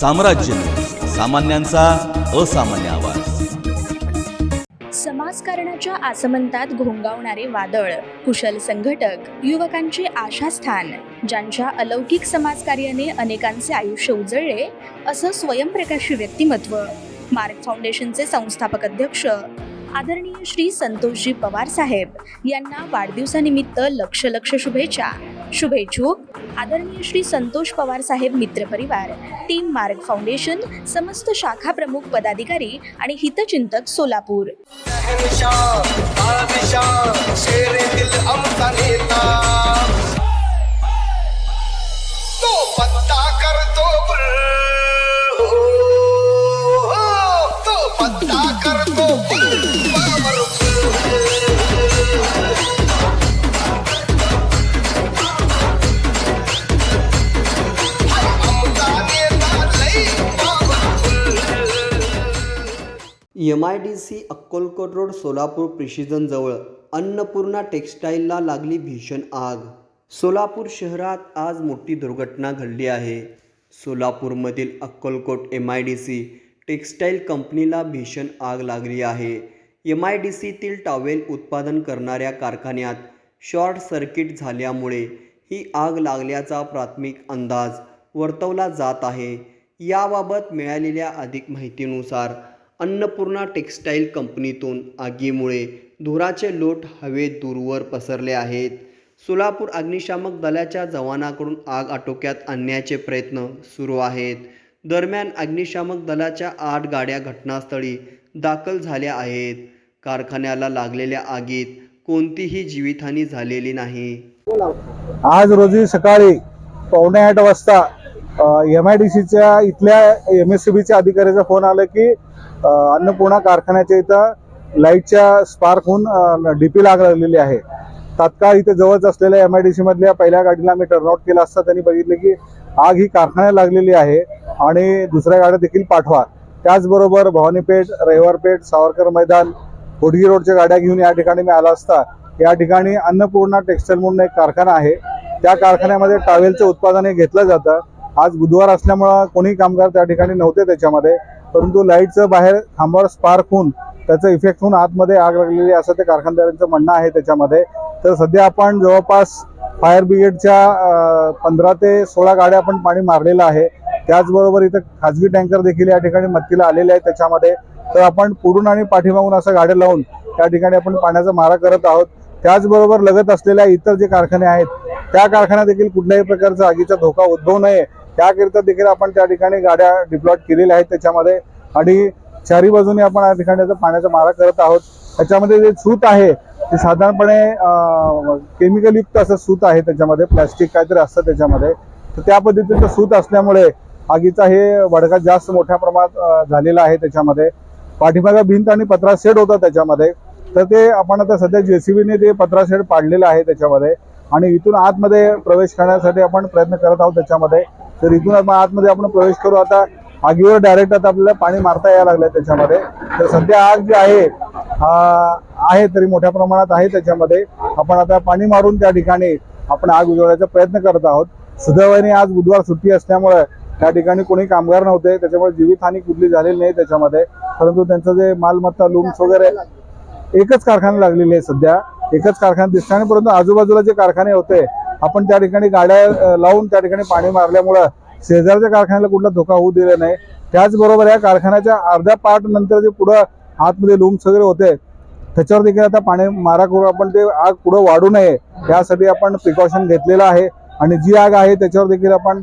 साम्राज्य. सामान्यांचा असामान्य आवाज. समाजकारणाच्या आसमंतात घोंगावणारे वादळ कुशल संघटक युवकांचे आशास्थान ज्यांच्या अलौकिक समाजकार्याने अनेकांचे आयुष्य उजळले असं स्वयंप्रकाशी व्यक्तिमत्व मार्क फाउंडेशनचे संस्थापक अध्यक्ष आदरणीय श्री संतोषजी पवार साहेब यांना वाढदिवसानिमित्त लक्ष लक्ष शुभेच्छा. शुभेच्छुक. आदरणीय श्री संतोष पवार साहेब मित्रपरिवार टीम मार्क फाउंडेशन समस्त शाखा प्रमुख पदाधिकारी आणि हितचिंतक Solapur. M I D C Akkalkot road Solapur प्रिशिजनजवळ Annapurna टेक्स्टाईलला लागली भीषण आग. सोलापूर शहरात आज मोठी दुर्घटना घडली आहे. सोलापूरमधील Akkalkot M I D C textile कंपनीला भीषण आग लागली आहे. एम आय डी सीतील टॉवेल उत्पादन करणाऱ्या कारखान्यात शॉर्ट सर्किट झाल्यामुळे ही आग लागल्याचा प्राथमिक अंदाज वर्तवला जात आहे. याबाबत मिळालेल्या अधिक माहितीनुसार अन्नपूर्णा टेक्स्टाईल कंपनीतून आगीमुळे धुराचे लोट हवेत दूरवर पसरले आहेत. सोलापूर अग्निशामक दलाच्या जवानाकडून आग आटोक्यात आणण्याचे प्रयत्न सुरू आहेत. दरम्यान अग्निशामक दलाच्या आठ गाड्या घटनास्थळी दाखल झाल्या आहेत. कारखान्याला लागलेल्या आगीत कोणतीही जीवितहानी झालेली नाही. आज रोजी सकाळी पावणे आठ वाजता एम आय डी सीच्या इथल्या एम एस सी बीच्या अधिकाऱ्याचा फोन आला की अन्नपूर्णा कारखान्याच्या इथं लाईटच्या स्पार्क होऊन डीपी लाग लागलेली आहे. तात्काळ इथे जवळच असलेल्या एम आय डी सीमधल्या पहिल्या गाडीला आम्ही टर्नआउट केला असता त्यांनी बघितलं की आग ही कारखान्यात लागलेली आहे आणि दुसऱ्या गाड्या देखील पाठवा. त्याचबरोबर भवानीपेठ रविवारपेठ सावरकर मैदान होडगी रोडच्या गाड्या घेऊन या ठिकाणी मी आला असता. या ठिकाणी अन्नपूर्णा टेक्स्टाईल म्हणून एक कारखाना आहे. त्या कारखान्यामध्ये टावेलचं उत्पादन हे घेतलं जातं. आज बुधवार असल्यामुळं कोणी कामगार त्या ठिकाणी नव्हते त्याच्यामध्ये परंतु लाईटचं बाहेर खांबावर स्पार्क होऊन त्याचं इफेक्ट होऊन आतमध्ये आग लागलेली असं ते कारखानदारांचं म्हणणं आहे त्याच्यामध्ये. तर सध्या आपण जवळपास फायर ब्रिगेडच्या पंधरा ते सोळा गाड्या आपण पाणी मारलेलं आहे. त्याचबरोबर इथं खाजगी टँकर देखील या ठिकाणी मत्तीला आलेले आहेत त्याच्यामध्ये. तर आपण पुढून आणि पाठीमागून असं गाड्या लावून त्या ठिकाणी आपण पाण्याचा मारा करत आहोत. त्याचबरोबर लगत असलेल्या इतर जे कारखाने आहेत त्या कारखान्यात देखील कुठल्याही प्रकारचा आगीचा धोका उद्भवू नये. त्याकरिता देखील आपण त्या ठिकाणी गाड्या डिप्लॉट केलेल्या आहेत त्याच्यामध्ये. आणि चारी बाजूने आपण या ठिकाणी पाण्याचा मारा करत आहोत. त्याच्यामध्ये जे सूत आहे ते साधारणपणे केमिकल युक्त असं सूत आहे त्याच्यामध्ये. प्लॅस्टिक काहीतरी असतं त्याच्यामध्ये. तर त्या पद्धतीचं सूत असल्यामुळे आगीचा हे भडका जास्त मोठ्या प्रमाणात झालेला आहे त्याच्यामध्ये. पाठीमागा भिंत आणि पत्रा शेड होता त्याच्यामध्ये. तर ते आपण आता सध्या जेसीबीने ते पत्रा शेड पाडलेलं आहे त्याच्यामध्ये. आणि इथून आतमध्ये प्रवेश करण्यासाठी आपण प्रयत्न करत आहोत त्याच्यामध्ये. तर इथून आपण आतमध्ये आपण प्रवेश करू. आता आगीवर डायरेक्ट आता आपल्याला पाणी मारता यायला लागलंय त्याच्यामध्ये. तर सध्या आग जी आहे आहे तरी मोठ्या प्रमाणात आहे त्याच्यामध्ये. आपण आता पाणी मारून त्या ठिकाणी आपण आग उजवण्याचा प्रयत्न करत आहोत. सुदैवाने आज बुधवार सुट्टी असल्यामुळे त्या ठिकाणी कोणी कामगार नव्हते. त्याच्यामुळे जीवितहानी कुठली झालेली नाही त्याच्यामध्ये. परंतु त्यांचं जे मालमत्ता लूम्स वगैरे एकच कारखाना लागलेले आहे सध्या. एकच कारखाना दिसतो आणि परंतु आजूबाजूला जे कारखाने होते आपण त्या ठिकाणी गाड्या लावून त्या ठिकाणी पाणी मारल्यामुळं शेजारच्या कारखान्याला कुठला धोका होऊ दिला नाही. त्याचबरोबर या कारखान्याच्या अर्ध्या पार्ट नंतर जे पुढं आतमध्ये लूम्स वगैरे होते त्याच्यावर देखील आता पाणी मारा करून आपण ते आग पुढं वाढू नये यासाठी आपण प्रिकॉशन घेतलेलं आहे. आणि जी आग आहे त्याच्यावर देखील आपण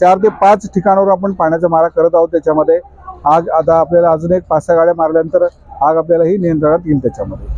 चार ते पाच ठिकाणावर आपण पाण्याचा मारा करत आहोत त्याच्यामध्ये. आग आता आपल्याला अजून एक पाच सहा गाड्या मारल्यानंतर आग आपल्याला ही नियंत्रणात येईल त्याच्यामध्ये.